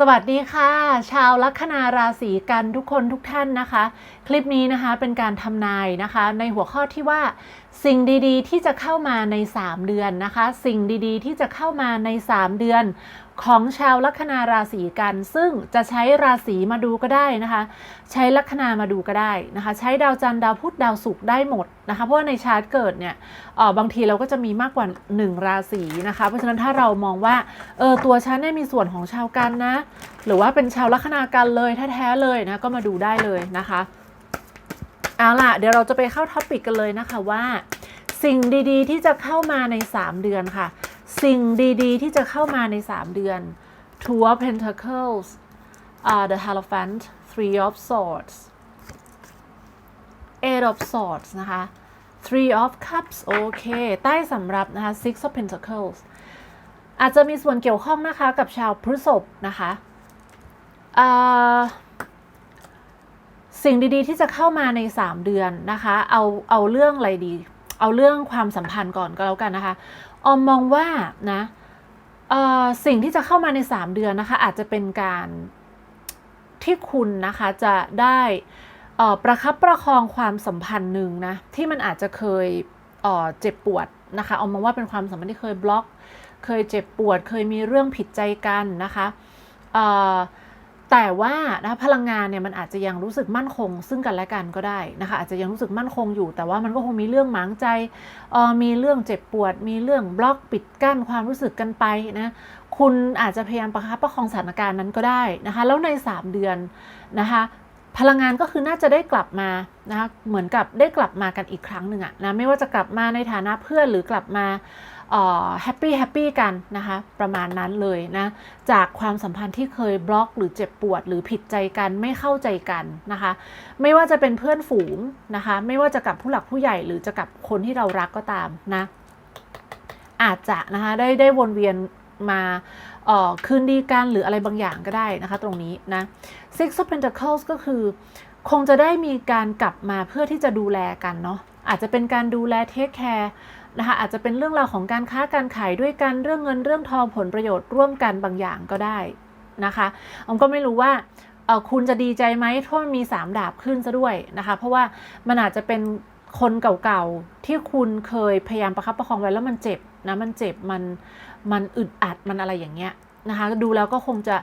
สวัสดีค่ะ ชาวลัคนาราศีกันทุกคนทุกท่านนะคะ คลิปนี้นะคะเป็นการทำนายนะคะ ในหัวข้อที่ว่า สิ่งดีๆ ที่จะเข้ามาใน 3 เดือนนะคะ สิ่งดีๆ ที่จะเข้ามาใน 3 เดือน ของชาวลัคนาราศีกัน ซึ่งจะใช้ราศีมาดูก็ได้นะคะ ใช้ลัคนามาดูก็ได้นะคะ ใช้ดาวจันทร์ดาวพุธดาวศุกร์ได้หมดนะคะ เพราะว่าในชาร์ตเกิดเนี่ยเออบางทีเราก็จะมีมากกว่า 1 ราศีนะคะ เพราะฉะนั้นถ้าเรามองว่าเออตัวฉันเนี่ยมีส่วนของชาวกันนะ หรือว่าเป็นชาวลัคนากันเลยแท้ๆเลยนะก็มาดูได้เลยนะคะเอาล่ะ เดี๋ยวเราจะไปเข้าท็อปิกกันเลยนะคะว่า สิ่งดีๆ ที่จะเข้ามาใน 3 เดือนค่ะ สิ่งดีๆ ที่จะเข้ามาใน 3 เดือน Two of Pentacles uh, the Hierophant Three of Swords Eight of Swords นะคะ Three of Cups โอเค ใต้สำรับนะคะ Six of Pentacles อาจจะมีส่วนเกี่ยวข้องนะคะกับชาวพฤษภนะคะอ่าสิ่งดีๆที่จะเข้ามาใน 3 เดือนนะคะ เอาเอาเรื่องอะไรดี เอาเรื่องความสัมพันธ์ก่อนก็แล้วกันนะคะ ออมมองว่านะสิ่งที่จะเข้ามาใน 3 เดือนนะคะ อาจจะเป็นการที่คุณนะคะจะได้ประคับประคองความสัมพันธ์หนึ่งนะที่มันอาจจะเคยเจ็บปวดนะคะออมมองว่าเป็นความสัมพันธ์ที่เคยบล็อก เคยเจ็บปวด เคยมีเรื่องผิดใจกันนะคะ แต่ว่านะพลังงานเนี่ยมันอาจจะยังรู้สึกมั่นคง ซึ่งกันและกันก็ได้นะคะอาจจะยังรู้สึกมั่นคงอยู่ แต่ว่ามันก็คงมีเรื่องหมางใจออมีเรื่องเจ็บปวด มีเรื่องบล็อกปิดกั้นความรู้สึกกันไปนะคุณอาจจะพยายามประคับประคองสถานการณ์นั้นก็ได้นะคะแล้วใน 3 เดือนนะคะ พลังงานก็คือน่าจะได้กลับมานะคะเหมือนกับได้กลับมากันอีกครั้งหนึ่งอะนะไม่ว่าจะกลับมาในฐานะเพื่อนหรือกลับมาแฮปปี้แฮปปี้กันนะคะประมาณนั้นเลยนะจากความสัมพันธ์ที่เคยบล็อกหรือเจ็บปวด หรือผิดใจกันไม่เข้าใจกันนะคะ ไม่ว่าจะเป็นเพื่อนฝูงนะคะ ไม่ว่าจะกับผู้หลักผู้ใหญ่ หรือจะกับคนที่เรารักก็ตามนะอาจจะนะคะได้ได้วนเวียนมา คืนดีกันหรืออะไรบางอย่างก็ได้นะคะตรงนี้นะ Six of Pentacles ก็คือ คงจะได้มีการกลับมาเพื่อที่จะดูแลกันเนาะอาจจะเป็นการดูแลเทคแคร์นะคะอาจจะเป็นเรื่องราวของการค้าการขายด้วยกันเรื่องเงินเรื่องทองผลประโยชน์ร่วมกันบางอย่างก็ได้นะคะอมก็ไม่รู้ว่าคุณจะดีใจไหมถ้ามันมี 3 ดาบขึ้นซะด้วยนะคะ เพราะว่ามันอาจจะเป็นคนเก่าๆที่คุณเคยพยายามประคับประคองไว้แล้วมันเจ็บนะมันเจ็บมัน มันอึดอัดมันอะไรอย่างเงี้ยนะคะดูแล้วก็คงจะ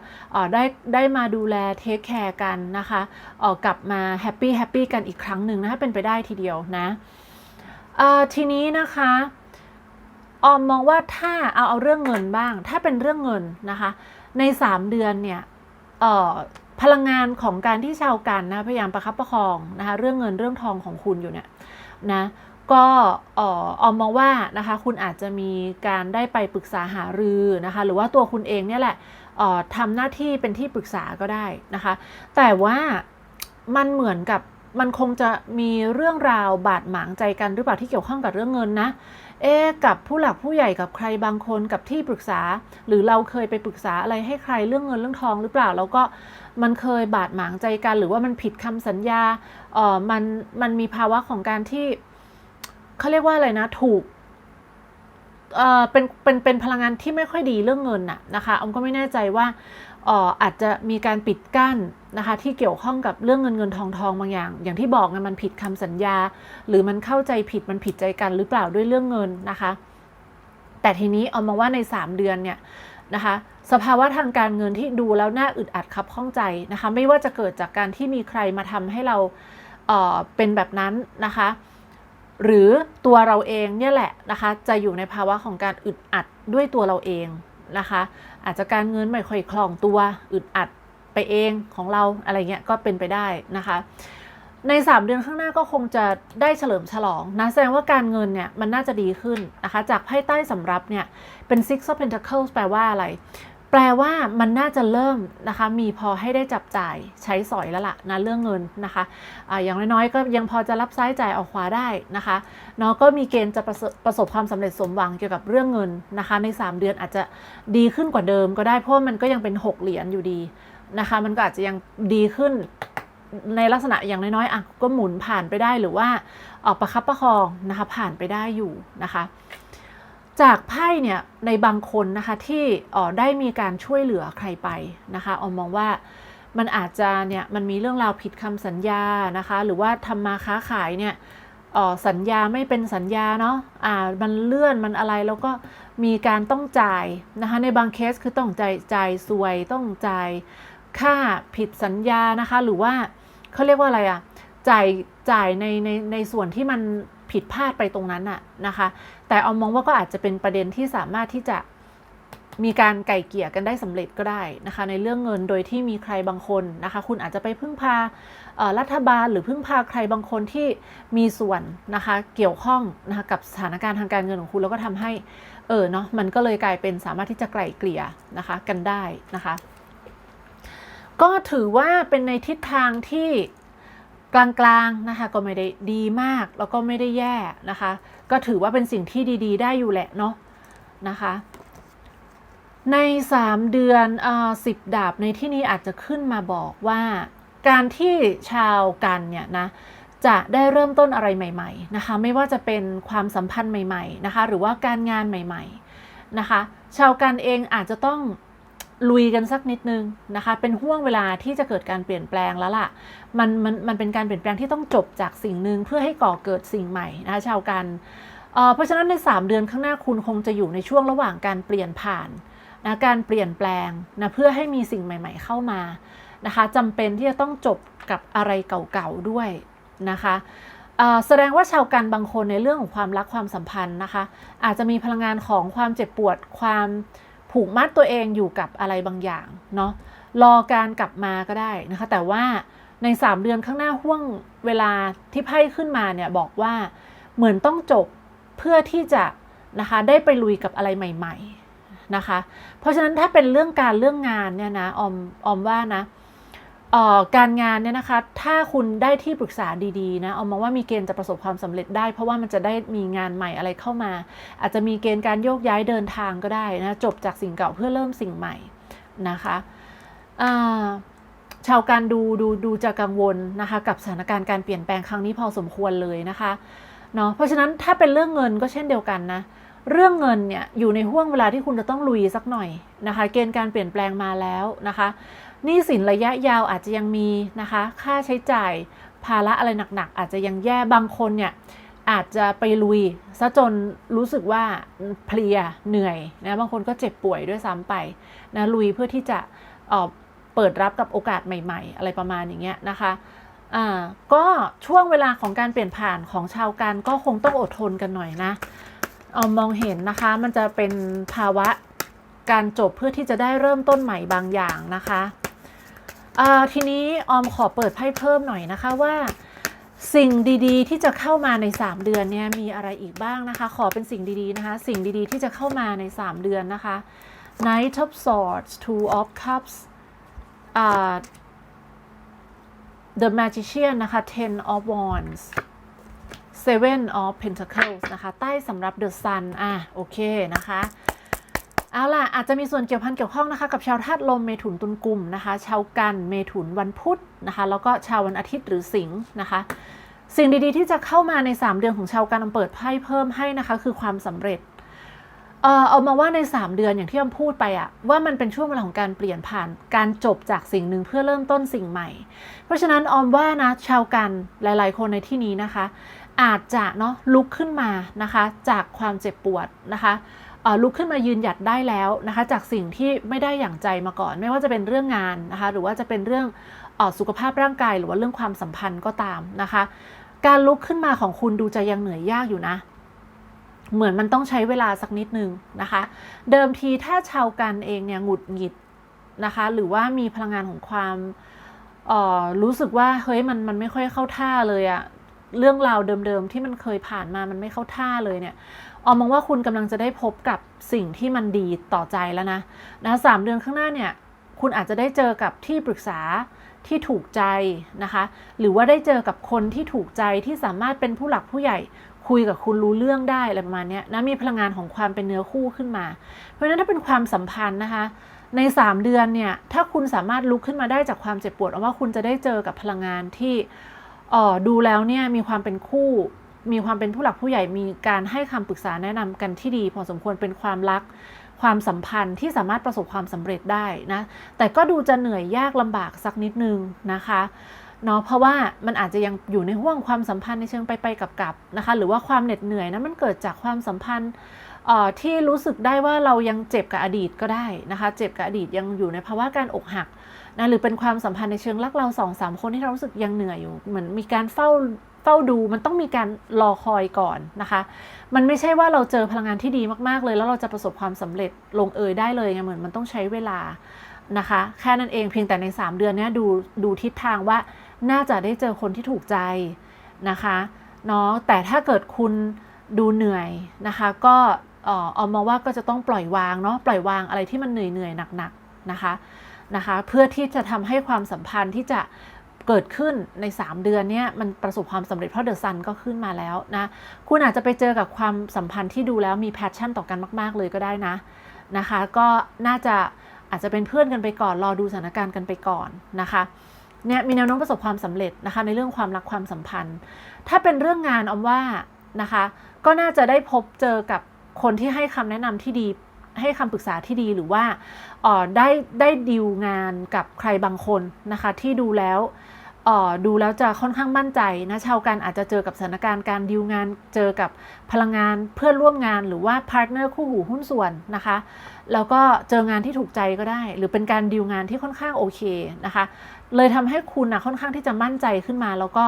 ได้ได้มาดูแลเทคแคร์กันนะคะกลับมาแฮปปี้แฮปปี้กันอีกครั้งหนึ่งนะคะเป็นไปได้ทีเดียวนะทีนี้นะคะออมมองว่าถ้าเอาเอาเรื่องเงินบ้าง ถ้าเป็นเรื่องเงินนะคะ ใน 3 เดือนเนี่ยพลังงานของการที่ชาวกันนะพยายามประคับประคองนะคะเรื่องเงินเรื่องทองของคุณอยู่เนี่ยนะ ก็ออมมองว่านะคะคุณอาจจะมีการได้ไปปรึกษาหารือนะคะหรือว่าตัวคุณเองเนี่ยแหละทำหน้าที่เป็นที่ปรึกษาก็ได้นะคะ แต่ว่ามันเหมือนกับมันคงจะมีเรื่องราวบาดหมางใจกันหรือเปล่าที่เกี่ยวข้องกับเรื่องเงินนะ เอ๊กับผู้หลักผู้ใหญ่กับใครบางคนกับที่ปรึกษา หรือเราเคยไปปรึกษาอะไรให้ใครเรื่องเงินเรื่องทองหรือเปล่า แล้วก็มันเคยบาดหมางใจกัน หรือว่ามันผิดคำสัญญาเออมันมันมีภาวะของการที่ เขาเรียกว่าอะไรนะ ถูกเอ่อเป็นเป็นเป็นพลังงานที่ไม่ค่อยดีเรื่องเงินน่ะนะคะอมก็ไม่แน่ใจว่าอออาจจะมีการปิดกั้นนะคะที่เกี่ยวข้องกับเรื่องเงินเงินทองทองบางอย่าง อย่างที่บอกไงมันผิดคำสัญญา หรือมันเข้าใจผิดมันผิดใจกันหรือเปล่าด้วยเรื่องเงินนะคะ แต่ทีนี้เอามาว่าใน 3 เดือนเนี่ยนะคะสภาวะทางการเงินที่ดูแล้วน่าอึดอัดคับข้องใจนะคะ ไม่ว่าจะเกิดจากการที่มีใครมาทำให้เราเเป็นแบบนั้นนะคะ หรือตัวเราเองเนี่ยแหละนะคะ จะอยู่ในภาวะของการอึดอัดด้วยตัวเราเองนะคะ อาจจะการเงินไม่ค่อยคล่องตัวอึดอัดไปเองของเราอะไรเงี้ยก็เป็นไปได้นะคะ ใน 3 เดือนข้างหน้าก็คงจะได้เฉลิมฉลองนะแสดงว่าการเงินเนี่ยมันน่าจะดีขึ้นนะคะ จากไพ่ใต้สำรับเนี่ยเป็น Six of Pentacles แปลว่าอะไร แปลว่ามันน่าจะเริ่มนะคะมีพอให้ได้จับจ่ายใช้สอยแล้วล่ะนะเรื่องเงินนะคะอะอย่างน้อยๆก็ยังพอจะรับซ้ายจ่ายออกขวาได้นะคะเนาะก็มีเกณฑ์จะประสประสบความสำเร็จสมหวังเกี่ยวกับเรื่องเงินนะคะใน 3 เดือนอาจจะดีขึ้นกว่าเดิมก็ได้เพราะมันก็ยังเป็น 6 เหรียญอยู่ดีนะคะมันก็อาจจะยังดีขึ้นในลักษณะอย่างน้อยๆอะก็หมุนผ่านไปได้หรือว่าออกประคับประคองนะคะผ่านไปได้อยู่นะคะ จากไพ่เนี่ยในบางคนนะคะที่อ่อได้มีการช่วยเหลือใครไปนะคะออมมองว่ามันอาจจะเนี่ยมันมีเรื่องราวผิดคำสัญญานะคะ หรือว่าทำมาค้าขายเนี่ยอ่อสัญญาไม่เป็นสัญญาเนาะอ่ามันเลื่อนมันอะไรแล้วก็มีการต้องจ่ายนะคะในบางเคสคือต้องจ่ายจ่ายสวยต้องจ่ายค่าผิดสัญญานะคะ หรือว่าเขาเรียกว่าอะไรอะจ่ายจ่ายในในในส่วนที่มัน ผิดพลาดไปตรงนั้นอะนะคะ แต่เอามองว่าก็อาจจะเป็นประเด็นที่สามารถที่จะมีการไก่เกลี่ยกันได้สำเร็จก็ได้นะคะ ในเรื่องเงินโดยที่มีใครบางคนนะคะ คุณอาจจะไปพึ่งพารัฐบาลหรือพึ่งพาใครบางคนที่มีส่วนนะคะ เกี่ยวข้องนะคะกับสถานการณ์ทางการเงินของคุณแล้วก็ทำให้เออเนาะมันก็เลยกลายเป็นสามารถที่จะไกล่เกลี่ยนะคะกันได้นะคะ ก็ถือว่าเป็นในทิศทางที่ กลางๆนะคะก็ไม่ได้ดีมากแล้วก็ไม่ได้แย่นะคะ ก็ถือว่าเป็นสิ่งที่ดีๆ ได้อยู่แหละเนาะนะคะ ใน 3 เดือนอสิบดาบในที่นี้อาจจะขึ้นมาบอกว่า การที่ชาวกันเนี่ยนะจะได้เริ่มต้นอะไรใหม่ ๆนะคะ ไม่ว่าจะเป็นความสัมพันธ์ใหม่ ๆนะคะ หรือว่าการงานใหม่ ๆนะคะ ชาวกันเองอาจจะต้อง ลุยกันสักนิดนึงนะคะ เป็นห่วงเวลาที่จะเกิดการเปลี่ยนแปลงแล้วล่ะ มันมันมันเป็นการเปลี่ยนแปลงที่ต้องจบจากสิ่งหนึ่งเพื่อให้ก่อเกิดสิ่งใหม่นะคะชาวกันเเพราะฉะนั้นใน 3 เดือนข้างหน้าคุณคงจะอยู่ในช่วงระหว่างการเปลี่ยนผ่านนะการเปลี่ยนแปลงนะเพื่อให้มีสิ่งใหม่ ๆ เข้ามานะคะจำเป็นที่จะต้องจบกับอะไรเก่าๆด้วยนะคะแสดงว่าชาวกันบางคนในเรื่องของความรักความสัมพันธ์นะคะ อาจจะมีพลังงานของความเจ็บปวดความ ผูกมัดตัวเองอยู่กับอะไรบางอย่างเนาะรอการกลับมาก็ได้นะคะ แต่ว่าใน 3 เดือนข้างหน้าห่วงเวลาที่ไพ่ขึ้นมาเนี่ยบอกว่าเหมือนต้องจบเพื่อที่จะนะคะได้ไปลุยกับอะไรใหม่ ๆนะคะ เพราะฉะนั้นถ้าเป็นเรื่องการเรื่องงานเนี่ยนะออมออมว่านะ การงานเนี่ยนะคะถ้าคุณได้ที่ปรึกษาดีๆนะออมมองว่ามีเกณฑ์จะประสบความสำเร็จได้ เพราะว่ามันจะได้มีงานใหม่อะไรเข้ามา อาจจะมีเกณฑ์การโยกย้ายเดินทางก็ได้นะจบจากสิ่งเก่าเพื่อเริ่มสิ่งใหม่นะคะชาวการดูดูดูจะกังวลนะคะกับสถานการณ์การเปลี่ยนแปลงครั้งนี้พอสมควรเลยนะคะเนาะเพราะฉะนั้นถ้าเป็นเรื่องเงินก็เช่นเดียวกันนะเรื่องเงินเนี่ยอยู่ในห่วงเวลาที่คุณจะต้องลุยสักหน่อยนะคะ เกณฑ์การเปลี่ยนแปลงมาแล้วนะคะ หนี้สินระยะยาวอาจจะยังมีนะคะ ค่าใช้จ่ายภาระอะไรหนักๆ อาจจะยังแย่บางคนเนี่ยอาจจะไปลุยซะจนรู้สึกว่าเพลียเหนื่อยนะบางคนก็เจ็บป่วยด้วยซ้ำไปนะลุยเพื่อที่จะเเปิดรับกับโอกาสใหม่ ๆ อะไรประมาณอย่างเงี้ยนะคะอ่าก็ช่วงเวลาของการเปลี่ยนผ่านของชาวกันก็คงต้องอดทนกันหน่อยนะเอามองเห็นนะคะมันจะเป็นภาวะการจบเพื่อที่จะได้เริ่มต้นใหม่บางอย่างนะคะ ทีนี้ออมขอเปิดไพ่เพิ่มหน่อยนะคะว่าสิ่งดีๆ ที่จะเข้ามาใน 3 เดือนเนี่ยมีอะไรอีกบ้างนะคะ ขอเป็นสิ่งดีๆนะคะ สิ่งดีๆ ที่จะเข้ามาใน 3 เดือนนะคะ Knight of Swords Two of Cups อ่า The Magician นะคะ Ten of Wands Seven of Pentacles นะคะ ใต้สำหรับ The Sun อะ โอเคนะคะ เอาล่ะ อาจจะมีส่วนเกี่ยวพันเกี่ยวข้องนะคะ กับชาวธาตุลมเมถุนตุลกลุ่มนะคะ ชาวกันเมถุนวันพุธนะคะ แล้วก็ชาววันอาทิตย์หรือสิงห์นะคะ สิ่งดีๆที่จะเข้ามาใน 3 เดือนของชาวกันอำเปิดไพ่เพิ่มให้นะคะ คือความสำเร็จเออเอามาว่าใน 3 เดือนอย่างที่ออมพูดไปอะว่ามันเป็นช่วงเวลาของการเปลี่ยนผ่านการจบจากสิ่งหนึ่งเพื่อเริ่มต้นสิ่งใหม่ เพราะฉะนั้นออมว่านะชาวกันหลาย ๆ คนในที่นี้นะคะ อาจจะเนาะลุกขึ้นมานะคะ จากความเจ็บปวดนะคะ ลุกขึ้นมายืนหยัดได้แล้วนะคะจากสิ่งที่ไม่ได้อย่างใจมาก่อน ไม่ว่าจะเป็นเรื่องงานนะคะหรือว่าจะเป็นเรื่องอสุขภาพร่างกายหรือว่าเรื่องความสัมพันธ์ก็ตามนะคะ การลุกขึ้นมาของคุณดูจะยังเหนื่อยยากอยู่นะ เหมือนมันต้องใช้เวลาสักนิดนึงนะคะ เดิมทีถ้าชาวกันเองเนี่ยหงุดหงิดนะคะหรือว่ามีพลังงานของความออรู้สึกว่าเฮ้ยมันมันไม่ค่อยเข้าท่าเลยอะเรื่องราวเดิมๆที่มันเคยผ่านมามันไม่เข้าท่าเลยเนี่ย ออมมองว่าคุณกำลังจะได้พบกับสิ่งที่มันดีต่อใจแล้วนะนะสามเดือนข้างหน้าเนี่ย คุณอาจจะได้เจอกับที่ปรึกษาที่ถูกใจนะคะ หรือว่าได้เจอกับคนที่ถูกใจที่สามารถเป็นผู้หลักผู้ใหญ่คุยกับคุณรู้เรื่องได้อะไรประมาณนี้นะมีพลังงานของความเป็นเนื้อคู่ขึ้นมา เพราะฉะนั้นถ้าเป็นความสัมพันธ์นะคะ ใน 3 เดือนเนี่ย ถ้าคุณสามารถลุกขึ้นมาได้จากความเจ็บปวดเอาว่าคุณจะได้เจอกับพลังงานที่ออดูแล้วเนี่ยมีความเป็นคู่ มีความเป็นผู้หลักผู้ใหญ่มีการให้คำปรึกษาแนะนำกันที่ดี พอสมควรเป็นความรักความสัมพันธ์ที่สามารถประสบความสำเร็จได้นะ แต่ก็ดูจะเหนื่อยยากลำบากสักนิดนึงนะคะเนาะเพราะว่ามันอาจจะยังอยู่ในห่วงความสัมพันธ์ในเชิงไปไปๆกับๆนะคะ หรือว่าความเหน็ดเหนื่อยนะมันเกิดจากความสัมพันธ์ที่รู้สึกได้ว่าเรายังเจ็บกับอดีตก็ได้นะคะ เจ็บกับอดีตยังอยู่ในภาวะการอกหักนะหรือเป็นความสัมพันธ์ในเชิงรักเราสองสามคนที่เรารู้สึกยังเหนื่อยอยู่เหมือนมีการเฝ้า เฝ้าดูมันต้องมีการรอคอยก่อนนะคะ มันไม่ใช่ว่าเราเจอพลังงานที่ดีมากๆเลย แล้วเราจะประสบความสำเร็จลงเอยได้เลยไงเหมือนมันต้องใช้เวลานะคะ แค่นั้นเองเพียงแต่ใน 3 เดือนนี้ดูดูทิศทางว่าน่าจะได้เจอคนที่ถูกใจนะคะเนาะแต่ถ้าเกิดคุณดูเหนื่อยนะคะก็เออเอามาว่าก็จะต้องปล่อยวางเนาะปล่อยวางอะไรที่มันเหนื่อยเหนื่อยๆหนักๆนะคะนะคะ เพื่อที่จะทำให้ความสัมพันธ์ที่จะ เกิดขึ้นใน 3 เดือนเนี้ยมันประสบความสำเร็จเพราะเดอะซันก็ขึ้นมาแล้วนะ คุณอาจจะไปเจอกับความสัมพันธ์ที่ดูแล้วมีแพชชั่นต่อกันมาก ๆ เลยก็ได้นะนะคะ ก็น่าจะอาจจะเป็นเพื่อนกันไปก่อนรอดูสถานการณ์กันไปก่อนนะคะเนี่ยมีแนวโน้มประสบความสำเร็จนะคะในเรื่องความรักความสัมพันธ์ ถ้าเป็นเรื่องงานออมว่านะคะ ก็น่าจะได้พบเจอกับคนที่ให้คำแนะนำที่ดี ให้คำปรึกษาที่ดีหรือว่าออได้ได้ดีลงานกับใครบางคนนะคะ ที่ดูแล้วออดูแล้วจะค่อนข้างมั่นใจนะชาวกันอาจจะเจอกับสถานการณ์การดีลงานเจอกับพลังงานเพื่อนร่วมงานหรือว่าพาร์ทเนอร์คู่หูหุ้นส่วนนะคะ แล้วก็เจองานที่ถูกใจก็ได้ หรือเป็นการดีลงานที่ค่อนข้างโอเคนะคะ เลยทำให้คุณนะค่อนข้างที่จะมั่นใจขึ้นมา แล้วก็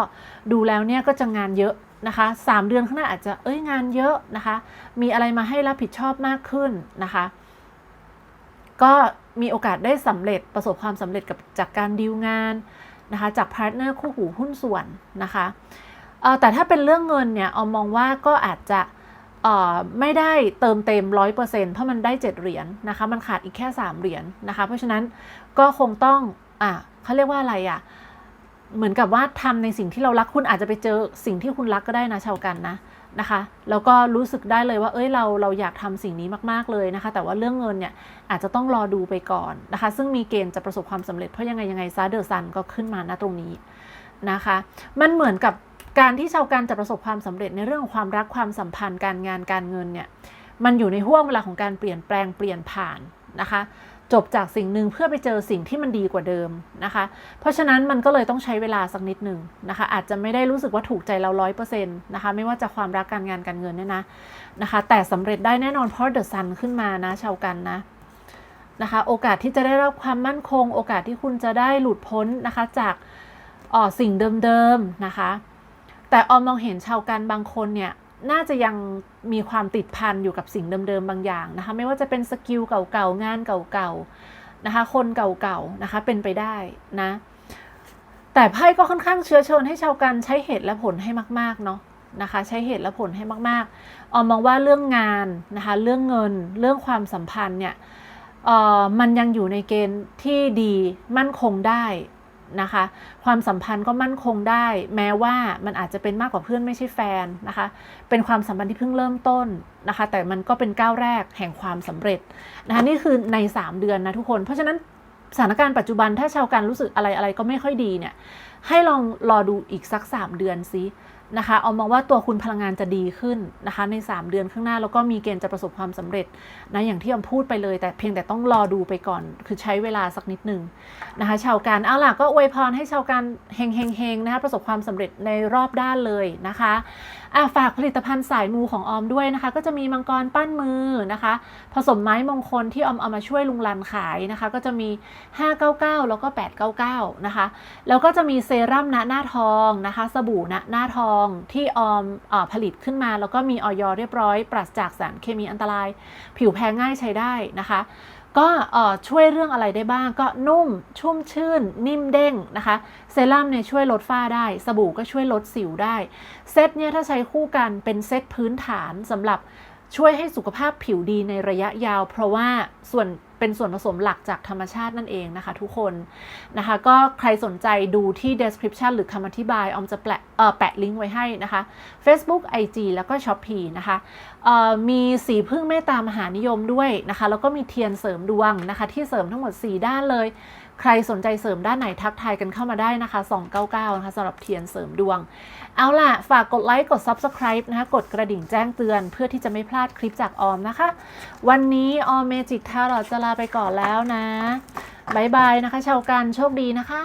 ดูแล้วเนี่ยก็จะงานเยอะ นะคะสามเดือนข้างหน้าอาจจะเอ้ยงานเยอะนะคะ มีอะไรมาให้รับผิดชอบมากขึ้นนะคะ ก็มีโอกาสได้สำเร็จประสบความสำเร็จกับจากการดีลงานนะคะจากพาร์ทเนอร์คู่หูหุ้นส่วนนะคะแต่ถ้าเป็นเรื่องเงินเนี่ยเอามองว่าก็อาจจะไม่ได้เติมเต็มร้อยเปอร์เซนต์เพราะมันได้ 7 เหรียญนะคะ มันขาดอีกแค่ 3 เหรียญนะคะ เพราะฉะนั้นก็คงต้องอะเขาเรียกว่าอะไรอะ เหมือนกับว่าทำในสิ่งที่เรารักคุณอาจจะไปเจอสิ่งที่คุณรักก็ได้นะชาวกันนะนะคะแล้วก็รู้สึกได้เลยว่าเอ้ยเราเราอยากทำสิ่งนี้มาก ๆเลยนะคะ แต่ว่าเรื่องเงินเนี่ยอาจจะต้องรอดูไปก่อนนะคะ ซึ่งมีเกณฑ์จะประสบความสำเร็จเพราะยังไงยังไงซาเดอร์ซันก็ขึ้นมาณตรงนี้นะคะ มันเหมือนกับการที่ชาวกันจะประสบความสำเร็จในเรื่องของความรักความสัมพันธ์การงานการเงินเนี่ยมันอยู่ในห่วงเวลาของการเปลี่ยนแปลงเปลี่ยนผ่านนะคะ จบจากสิ่งหนึ่งเพื่อไปเจอสิ่งที่มันดีกว่าเดิมนะคะ เพราะฉะนั้นมันก็เลยต้องใช้เวลาสักนิดหนึ่งนะคะ อาจจะไม่ได้รู้สึกว่าถูกใจเราร้อยเปอร์เซ็นต์นะคะ ไม่ว่าจะความรักการงานการเงินเนี่ยนะนะคะ แต่สำเร็จได้แน่นอนเพราะเดอะซันขึ้นมานะชาวกันนะนะคะ โอกาสที่จะได้รับความมั่นคง โอกาสที่คุณจะได้หลุดพ้นนะคะจากออสิ่งเดิมๆนะคะ แต่ออมมองเห็นชาวกันบางคนเนี่ย น่าจะยังมีความติดพันอยู่กับสิ่งเดิมๆบางอย่างนะคะ ไม่ว่าจะเป็นสกิลเก่าๆงานเก่าๆนะคะ คนเก่าๆนะคะเป็นไปได้นะ แต่ไพ่ก็ค่อนข้างเชื้อเชิญให้ชาวกันใช้เหตุและผลให้มาก ๆ เนาะนะคะใช้เหตุและผลให้มากๆออมมองว่าเรื่องงานนะคะ เรื่องเงิน เรื่องความสัมพันธ์เนี่ยเอ่อมันยังอยู่ในเกณฑ์ที่ดีมั่นคงได้ นะคะ ความสัมพันธ์ก็มั่นคงได้ แม้ว่ามันอาจจะเป็นมากกว่าเพื่อนไม่ใช่แฟนนะคะ เป็นความสัมพันธ์ที่เพิ่งเริ่มต้นนะคะ แต่มันก็เป็นก้าวแรกแห่งความสำเร็จนะคะนี่คือใน 3 เดือนนะทุกคน เพราะฉะนั้นสถานการณ์ปัจจุบันถ้าชาวการรู้สึกอะไรอะไรก็ไม่ค่อยดีเนี่ยให้ลองรอดูอีกสัก 3 เดือนซิ นะคะเอามองว่าตัวคุณพลังงานจะดีขึ้นนะคะ ใน 3 เดือนข้างหน้าแล้วก็มีเกณฑ์จะประสบความสำเร็จนะอย่างที่อมพูดไปเลย แต่เพียงแต่ต้องรอดูไปก่อน คือใช้เวลาสักนิดหนึ่งนะคะ ชาวการเอาล่ะก็อวยพรให้ชาวการเฮงเฮงเฮงนะคะประสบความสำเร็จในรอบด้านเลยนะคะ อะฝากผลิตภัณฑ์สายมูของออมด้วยนะคะ ก็จะมีมังกรปั้นมือนะคะ ผสมไม้มงคลที่ออมเอามาช่วยลุงลันขายนะคะ ก็จะมี 599 แล้วก็ 899 นะคะ แล้วก็จะมีเซรั่มณหน้าทองนะคะ สบู่ณหน้าทองที่ออมอผลิตขึ้นมา แล้วก็มีออยเรียบร้อย ปราศจากสารเคมีอันตราย ผิวแพ้ง่ายใช้ได้นะคะ ก็ช่วยเรื่องอะไรได้บ้างก็นุ่มชุ่มชื่น นิ่มเด้งนะคะ เซรั่มเนี่ยช่วยลดฝ้าได้ สบู่ก็ช่วยลดสิวได้ เซตเนี่ยถ้าใช้คู่กันเป็นเซตพื้นฐานสำหรับช่วยให้สุขภาพผิวดีในระยะยาว เพราะว่าส่วน เป็นส่วนผสมหลักจากธรรมชาตินั่นเองนะคะทุกคนนะคะก็ใครสนใจดูที่ description หรือคำอธิบายออมจะแปะแปะลิงก์ไว้ให้นะคะ Facebook IG แล้วก็ Shopee นะคะมีสีพึ่งเมตตามหานิยมด้วยนะคะ แล้วก็มีเทียนเสริมดวงนะคะ ที่เสริมทั้งหมด 4 ด้านเลย ใครสนใจเสริมด้านไหนทักทายกันเข้ามาได้นะคะ 299 นะคะสำหรับเทียนเสริมดวง เอาล่ะ ฝากกดไลค์ กด Subscribe นะคะ กดกระดิ่งแจ้งเตือน เพื่อที่จะไม่พลาดคลิปจากออมนะคะ วันนี้ออมเมจิกทารอจะลาไปก่อนแล้วนะบายบายนะคะ ชาวกันโชคดีนะคะ